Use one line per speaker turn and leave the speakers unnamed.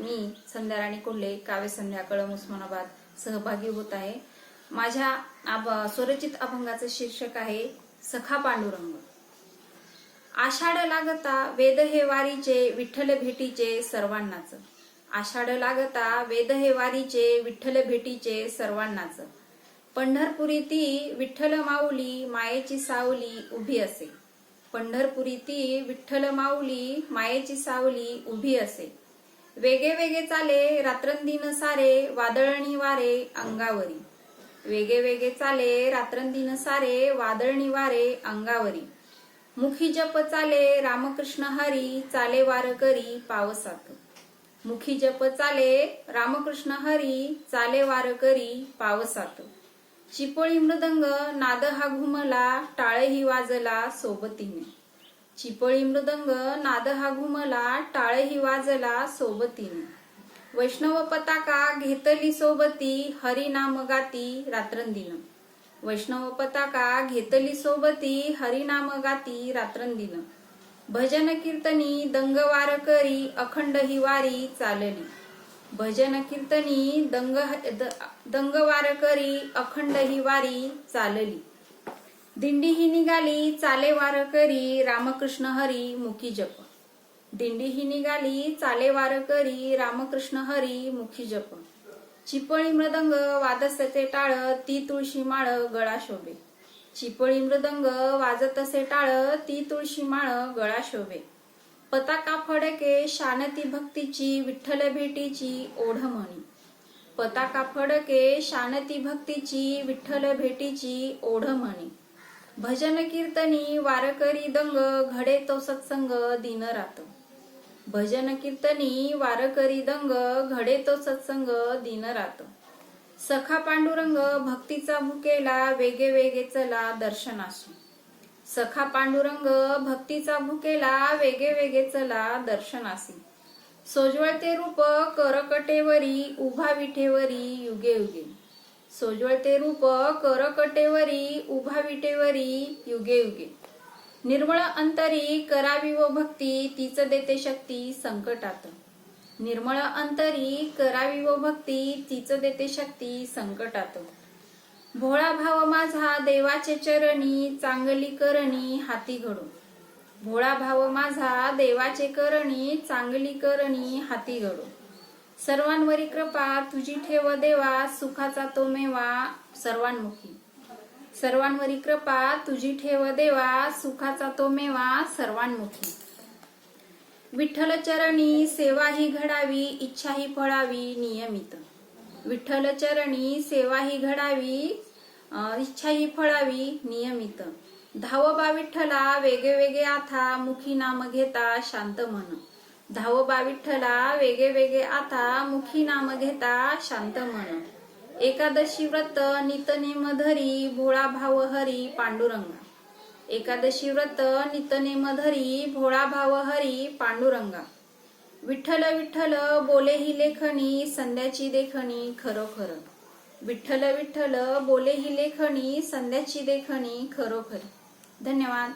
मी संध्याराणी कोल्हे काव्य संध्या कळम उस्मानाबाद सहभागी होत आहे. माझ्या आब स्वरचित अभंगाचं शीर्षक आहे सखा पांडुरंग. आषाढ लागता वेद हे वारीचे विठ्ठल भेटीचे सर्वांनाच. आषाढ लागता वेद हे वारीचे विठ्ठल भेटीचे सर्वांनाच. पंढरपुरी ती विठ्ठल माऊली मायेची सावली उभी असे. पंढरपुरी ती विठ्ठल माऊली मायेची सावली उभी असे. वेगे वेगे चाले रात्रंदिन सारे वादळणी वारे अंगावरी. वेगे वेगे चाले रात्रंदिन सारे वादळणी वारे अंगावरी. मुखी जप चाले रामकृष्ण हरी चाले वार करी पावसात. मुखी जप चाले रामकृष्ण हरी चाले वार करी पावसात. चिपळी मृदंग नाद हा घुमला टाळही वाजला सोबतीने. चिपळी मृदंग नाद हा घुमला टाळही वाजला सोबतीने. वैष्णव पताका घेतली सोबती हरिनाम गाती रात्रंदिन. वैष्णव पताका घेतली सोबती हरिनाम गाती रात्रंदिन. भजन कीर्तनी दंगवार करी अखंड ही वारी चालली. भजन कीर्तनी दंग दंगवार करी अखंड ही वारी चालली. दिंडी ही निघाली चाले वार करी रामकृष्ण हरी मुखी जप. दिंडी ही निघाली चाले वार करी रामकृष्ण हरी मुखी जप. चिपळी मृदंग वादसचे टाळ ती तुळशी माळ गळा शोभे. चिपळी मृदंग वाजत असे टाळ ती तुळशी माळ गळा शोभे. पताका फडके शानती भक्तीची विठ्ठल भेटीची ओढ म्हणी. पताका फडके शानती भक्तीची विठ्ठल भेटीची ओढ म्हणी. भजन कीर्तनी वारकरी दंग घडे तो सत्संग दिन रात. भजन कीर्तनी वारकरी दंग घडे तो सत्संग दिन रात. सखा पांडुरंग भक्तीचा भुकेला वेगे वेगे चला दर्शनाशी सखा पांडुरंग भक्तीचा भुकेला वेगे वेगे चला दर्शनासी. सोजवळते रूप करकटेवरी उभा विठेवरी युगे युगे. सोजवळते रूप करकटेवरी उभा विटेवरी युगे युगे. निर्मळ अंतरी करावी व भक्ती तीच देते शक्ती संकटात. निर्मळ अंतरी करावी व भक्ती तीच देते शक्ती संकटात. भोळा भाव माझा देवाचे चरणी चांगली करणी हाती घडू भोळा भाव माझा देवाचे करणी चांगली करणी हाती घडू सर्वांवरी कृपा तुझी ठेव देवा सुखाचा तो मेवा सर्वांमुखी. सर्वांवरी कृपा तुझी ठेव देवा सुखाचा तो मेवा सर्वांमुखी. विठ्ठल चरणी सेवा ही घडावी इच्छा ही फळावी नियमित. विठ्ठल चरणी सेवा ही घडावी इच्छा ही फळावी नियमित. धावबा विठ्ठला वेगे वेगे आथा मुखी नाम घेता शांत मन. धावोबा विठ्ठला वेगे वेगे आता मुखी नाम घेता शांत मन. एकादशी व्रत नितनेम धरी भोळा भाव हरी पांडुरंगा. एकादशी व्रत नितनेम धरी भोळा भाव हरी पांडुरंगा. विठ्ठल विठ्ठल बोले ही लेखणी संध्याची देखणी खरोखर. विठ्ठल विठ्ठल बोले ही लेखणी संध्याची देखणी खरोखर. धन्यवाद.